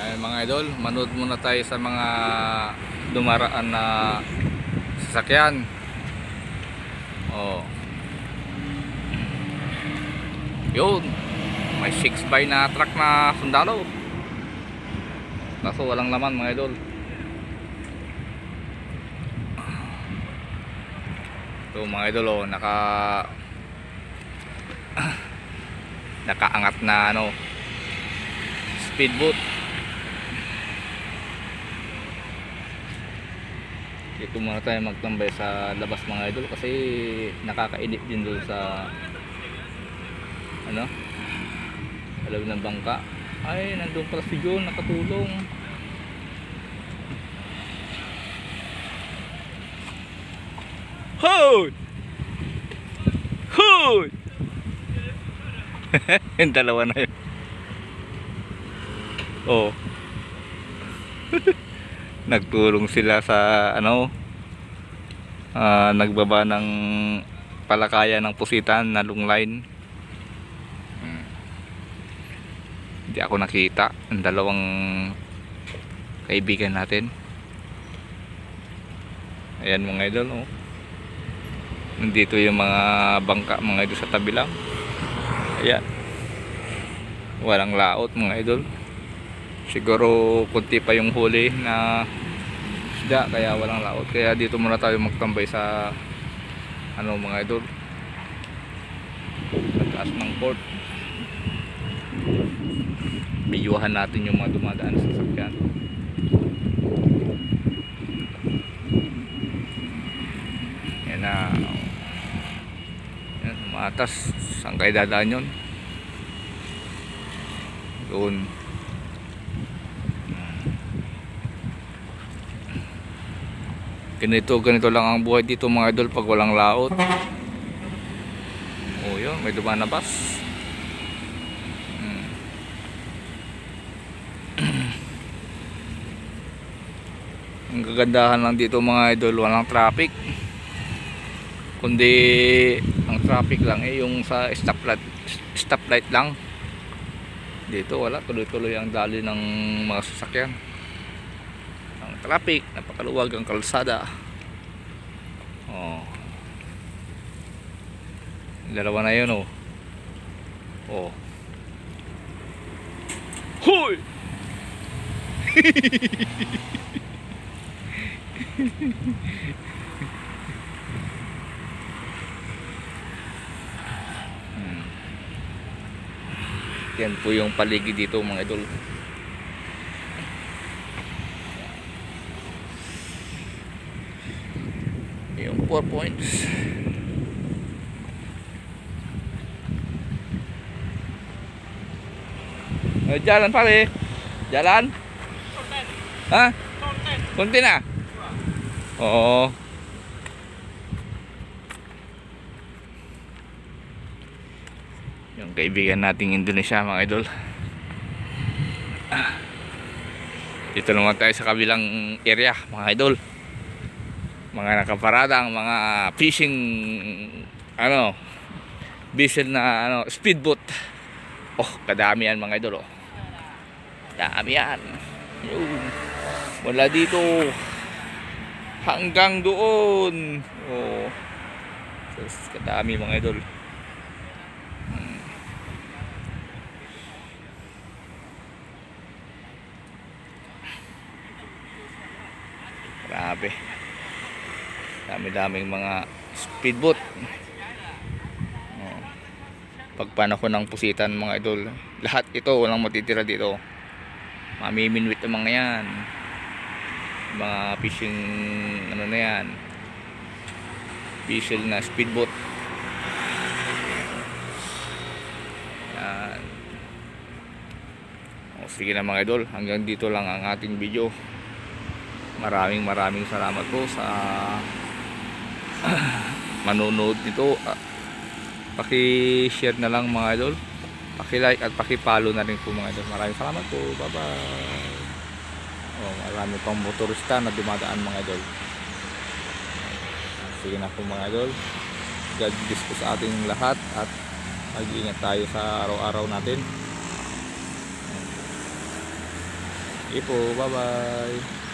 Ayan mga idol, manood muna tayo sa mga dumaraan na sasakyan. Oh. Yun. May 6 by na truck na sundalo. Kaso walang laman mga idol. So mga idol oh, naka nakaangat na ano speedboat. Dito muna tayo magtambay sa labas mga idol kasi nakakainit din doon sa ano alaw ng bangka ay nandun pala si John nakatulong Hoy! Hoy! Yung dalawa na yun. Oh. Nagtulong sila sa ano ah, nagbaba ng palakaya ng pusitan na long line. Hmm. Hindi ako nakita ang dalawang kaibigan natin. Ayan mga idol oh. Nandito yung mga bangka mga idol sa tabi lang. Ayan. Walang laot mga idol. Siguro kunti pa yung huli na isda kaya walang laot. Kaya dito muna tayo magtambay sa ano mga idol. Sa taas ng port. Biyuhan natin yung mga dumadaan sa sasakyan. Yan na. Yan, matas. Saan kayo dadaan yun? Doon. Ganito, ganito lang ang buhay dito mga idol pag walang laot. Oh, yun, may bus. Hmm. ang kagandahan lang dito mga idol, walang traffic. Kundi ang traffic lang eh yung sa stoplight, stoplight lang. Dito wala, tuloy-tuloy ang dali ng mga sasakyan ang traffic, napakaluwag ang kalsada. Oh. Dalawa na 'yon oh. Oh. Hoy! Hmm. Yan po yung paligid dito mga idol. Yung 4 points. Eh, jalan pare. Jalan? Ha? Konti na. Oo. Yung kaibigan nating Indonesia mga idol. Dito naman tayo sa kabilang area mga idol mga nakaparadang mga fishing ano vessel na ano speedboat. Oh kadami yan mga idol oh. Dami yan. Yun. wala dito hanggang doon. Oh. Sus, kadami mga idol. Hmm. grabe dami-daming mga speedboat oh. pag panahon ng pusitan mga idol lahat ito walang matitira dito. Mamiminwit ang mga yan. Mga fishing ano na yan. Vessel na speedboat yan. O, sige na mga idol. Hanggang dito lang ang ating video. Maraming maraming salamat po sa manonood nito. Ah, paki-share na lang mga idol. Paki-like at paki-follow na rin po mga idol. Maraming salamat po. Bye bye oh, marami pang motorista na dumadaan mga idol. Sige na po mga idol. God bless po sa ating lahat at mag-iingat tayo sa araw-araw natin. Sige po, bye-bye.